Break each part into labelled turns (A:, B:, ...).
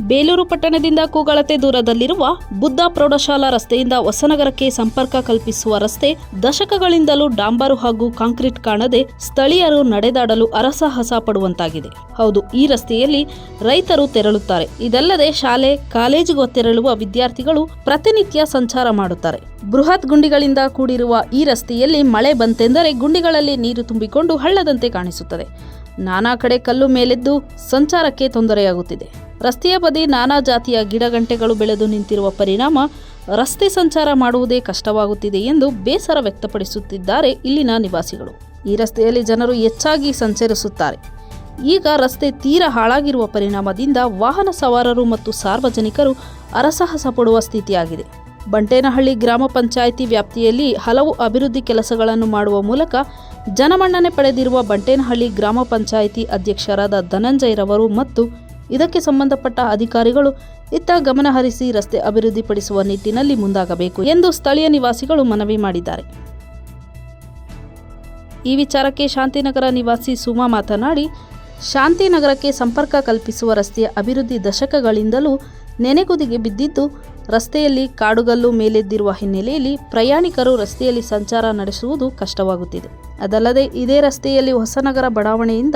A: ಬೇಲೂರು ಪಟ್ಟಣದಿಂದ ಕೂಗಳತೆ ದೂರದಲ್ಲಿರುವ ಬುದ್ಧ ಪ್ರೌಢಶಾಲಾ ರಸ್ತೆಯಿಂದ ಹೊಸನಗರಕ್ಕೆ ಸಂಪರ್ಕ ಕಲ್ಪಿಸುವ ರಸ್ತೆ ದಶಕಗಳಿಂದಲೂ ಡಾಂಬರು ಹಾಗೂ ಕಾಂಕ್ರೀಟ್ ಕಾಣದೆ ಸ್ಥಳೀಯರು ನಡೆದಾಡಲು ಅರಸಾಹಸ ಪಡುವಂತಾಗಿದೆ. ಹೌದು, ಈ ರಸ್ತೆಯಲ್ಲಿ ರೈತರು ತೆರಳುತ್ತಾರೆ. ಇದಲ್ಲದೆ ಶಾಲೆ, ಕಾಲೇಜಿಗೂ ತೆರಳುವ ವಿದ್ಯಾರ್ಥಿಗಳು ಪ್ರತಿನಿತ್ಯ ಸಂಚಾರ ಮಾಡುತ್ತಾರೆ. ಬೃಹತ್ ಗುಂಡಿಗಳಿಂದ ಕೂಡಿರುವ ಈ ರಸ್ತೆಯಲ್ಲಿ ಮಳೆ ಬಂತೆಂದರೆ ಗುಂಡಿಗಳಲ್ಲಿ ನೀರು ತುಂಬಿಕೊಂಡು ಹಳ್ಳದಂತೆ ಕಾಣಿಸುತ್ತದೆ. ನಾನಾ ಕಡೆ ಕಲ್ಲು ಮೇಲೆದ್ದು ಸಂಚಾರಕ್ಕೆ ತೊಂದರೆಯಾಗುತ್ತಿದೆ. ರಸ್ತೆಯ ಬದಿ ನಾನಾ ಜಾತಿಯ ಗಿಡಗಂಟೆಗಳು ಬೆಳೆದು ನಿಂತಿರುವ ಪರಿಣಾಮ ರಸ್ತೆ ಸಂಚಾರ ಮಾಡುವುದೇ ಕಷ್ಟವಾಗುತ್ತಿದೆ ಎಂದು ಬೇಸರ ವ್ಯಕ್ತಪಡಿಸುತ್ತಿದ್ದಾರೆ ಇಲ್ಲಿನ ನಿವಾಸಿಗಳು. ಈ ರಸ್ತೆಯಲ್ಲಿ ಜನರು ಹೆಚ್ಚಾಗಿ ಸಂಚರಿಸುತ್ತಾರೆ. ಈಗ ರಸ್ತೆ ತೀರ ಹಾಳಾಗಿರುವ ಪರಿಣಾಮದಿಂದ ವಾಹನ ಸವಾರರು ಮತ್ತು ಸಾರ್ವಜನಿಕರು ಅರಸಾಹಸ ಪಡುವ ಸ್ಥಿತಿಯಾಗಿದೆ. ಬಂಟೇನಹಳ್ಳಿ ಗ್ರಾಮ ಪಂಚಾಯಿತಿ ವ್ಯಾಪ್ತಿಯಲ್ಲಿ ಹಲವು ಅಭಿವೃದ್ಧಿ ಕೆಲಸಗಳನ್ನು ಮಾಡುವ ಮೂಲಕ ಜನಮನ್ನಣೆ ಪಡೆದಿರುವ ಬಂಟೇನಹಳ್ಳಿ ಗ್ರಾಮ ಪಂಚಾಯಿತಿ ಅಧ್ಯಕ್ಷರಾದ ಧನಂಜಯರವರು ಮತ್ತು ಇದಕ್ಕೆ ಸಂಬಂಧಪಟ್ಟ ಅಧಿಕಾರಿಗಳು ಇತ್ತ ಗಮನ ಹರಿಸಿ ರಸ್ತೆ ಅಭಿವೃದ್ಧಿಪಡಿಸುವ ನಿಟ್ಟಿನಲ್ಲಿ ಮುಂದಾಗಬೇಕು ಎಂದು ಸ್ಥಳೀಯ ನಿವಾಸಿಗಳು ಮನವಿ ಮಾಡಿದ್ದಾರೆ. ಈ ವಿಚಾರಕ್ಕೆ ಶಾಂತಿನಗರ ನಿವಾಸಿ ಸುಮಾ ಮಾತನಾಡಿ, ಶಾಂತಿನಗರಕ್ಕೆ ಸಂಪರ್ಕ ಕಲ್ಪಿಸುವ ರಸ್ತೆಯ ಅಭಿವೃದ್ಧಿ ದಶಕಗಳಿಂದಲೂ ನೆನೆಗುದಿಗೆ ಬಿದ್ದಿದ್ದು, ರಸ್ತೆಯಲ್ಲಿ ಕಾಡುಗಲ್ಲು ಮೇಲೆದ್ದಿರುವ ಹಿನ್ನೆಲೆಯಲ್ಲಿ ಪ್ರಯಾಣಿಕರು ರಸ್ತೆಯಲ್ಲಿ ಸಂಚಾರ ನಡೆಸುವುದು ಕಷ್ಟವಾಗುತ್ತಿದೆ. ಅದಲ್ಲದೆ ಇದೇ ರಸ್ತೆಯಲ್ಲಿ ಹೊಸನಗರ ಬಡಾವಣೆಯಿಂದ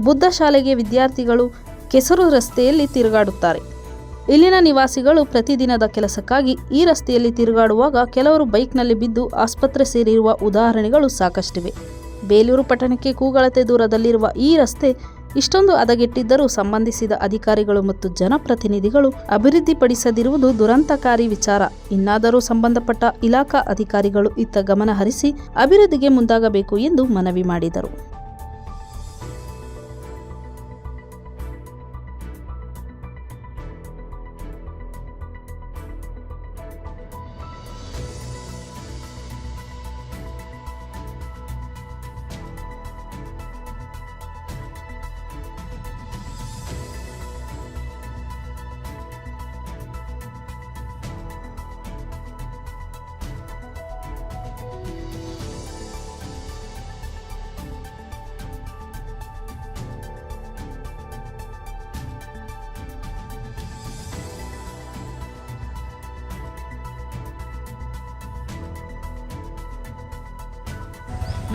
A: ಬುದ್ಧ ಶಾಲೆಗೆ ವಿದ್ಯಾರ್ಥಿಗಳು ಕೆಸರು ರಸ್ತೆಯಲ್ಲಿ ತಿರುಗಾಡುತ್ತಾರೆ. ಇಲ್ಲಿನ ನಿವಾಸಿಗಳು ಪ್ರತಿದಿನದ ಕೆಲಸಕ್ಕಾಗಿ ಈ ರಸ್ತೆಯಲ್ಲಿ ತಿರುಗಾಡುವಾಗ ಕೆಲವರು ಬೈಕ್ನಲ್ಲಿ ಬಿದ್ದು ಆಸ್ಪತ್ರೆ ಸೇರಿರುವ ಉದಾಹರಣೆಗಳು ಸಾಕಷ್ಟಿವೆ. ಬೇಲೂರು ಪಟ್ಟಣಕ್ಕೆ ಕೂಗಳತೆ ದೂರದಲ್ಲಿರುವ ಈ ರಸ್ತೆ ಇಷ್ಟೊಂದು ಹದಗೆಟ್ಟಿದ್ದರೂ ಸಂಬಂಧಿಸಿದ ಅಧಿಕಾರಿಗಳು ಮತ್ತು ಜನಪ್ರತಿನಿಧಿಗಳು ಅಭಿವೃದ್ಧಿಪಡಿಸದಿರುವುದು ದುರಂತಕಾರಿ ವಿಚಾರ. ಇನ್ನಾದರೂ ಸಂಬಂಧಪಟ್ಟ ಇಲಾಖಾ ಅಧಿಕಾರಿಗಳು ಇತ್ತ ಗಮನ ಹರಿಸಿ ಅಭಿವೃದ್ಧಿಗೆ ಮುಂದಾಗಬೇಕು ಎಂದು ಮನವಿ ಮಾಡಿದರು.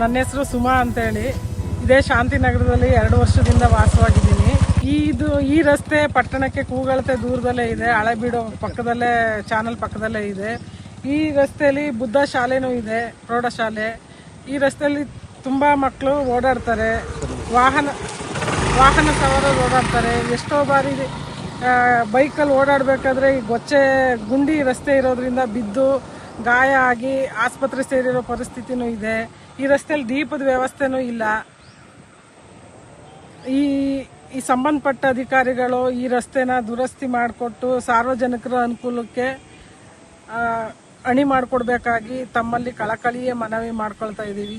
B: ನನ್ನ ಹೆಸರು ಸುಮಾ ಅಂತೇಳಿ. ಇದೇ ಶಾಂತಿನಗರದಲ್ಲಿ ಎರಡು ವರ್ಷದಿಂದ ವಾಸವಾಗಿದ್ದೀನಿ. ಇದು, ಈ ರಸ್ತೆ ಪಟ್ಟಣಕ್ಕೆ ಕೂಗಳತೆ ದೂರದಲ್ಲೇ ಇದೆ. ಹಳೆಬೀಡು ಪಕ್ಕದಲ್ಲೇ, ಚಾನಲ್ ಪಕ್ಕದಲ್ಲೇ ಇದೆ. ಈ ರಸ್ತೆಯಲ್ಲಿ ಬುದ್ಧ ಶಾಲೆನೂ ಇದೆ ಪ್ರೌಢಶಾಲೆ ಈ ರಸ್ತೆಯಲ್ಲಿ ತುಂಬ ಮಕ್ಕಳು ಓಡಾಡ್ತಾರೆ. ವಾಹನ ವಾಹನ ಸವಾರರು ಓಡಾಡ್ತಾರೆ. ಎಷ್ಟೋ ಬಾರಿ ಬೈಕಲ್ಲಿ ಓಡಾಡಬೇಕಾದ್ರೆ ಈ ಗೊಚ್ಚೆ ಗುಂಡಿ ರಸ್ತೆ ಇರೋದ್ರಿಂದ ಬಿದ್ದು ಗಾಯ ಆಗಿ ಆಸ್ಪತ್ರೆ ಸೇರಿರೋ ಪರಿಸ್ಥಿತಿನೂ ಇದೆ. ಈ ರಸ್ತೆಯಲ್ಲಿ ದೀಪದ ವ್ಯವಸ್ಥೆನೂ ಇಲ್ಲ. ಈ ಈ ಸಂಬಂಧಪಟ್ಟ ಅಧಿಕಾರಿಗಳು ಈ ರಸ್ತೆನ ದುರಸ್ತಿ ಮಾಡಿಕೊಟ್ಟು ಸಾರ್ವಜನಿಕರ ಅನುಕೂಲಕ್ಕೆ ಅಣಿ ಮಾಡಿಕೊಡ್ಬೇಕಾಗಿ ತಮ್ಮಲ್ಲಿ ಕಳಕಳಿಯೇ ಮನವಿ ಮಾಡ್ಕೊಳ್ತಾ ಇದ್ದೀವಿ.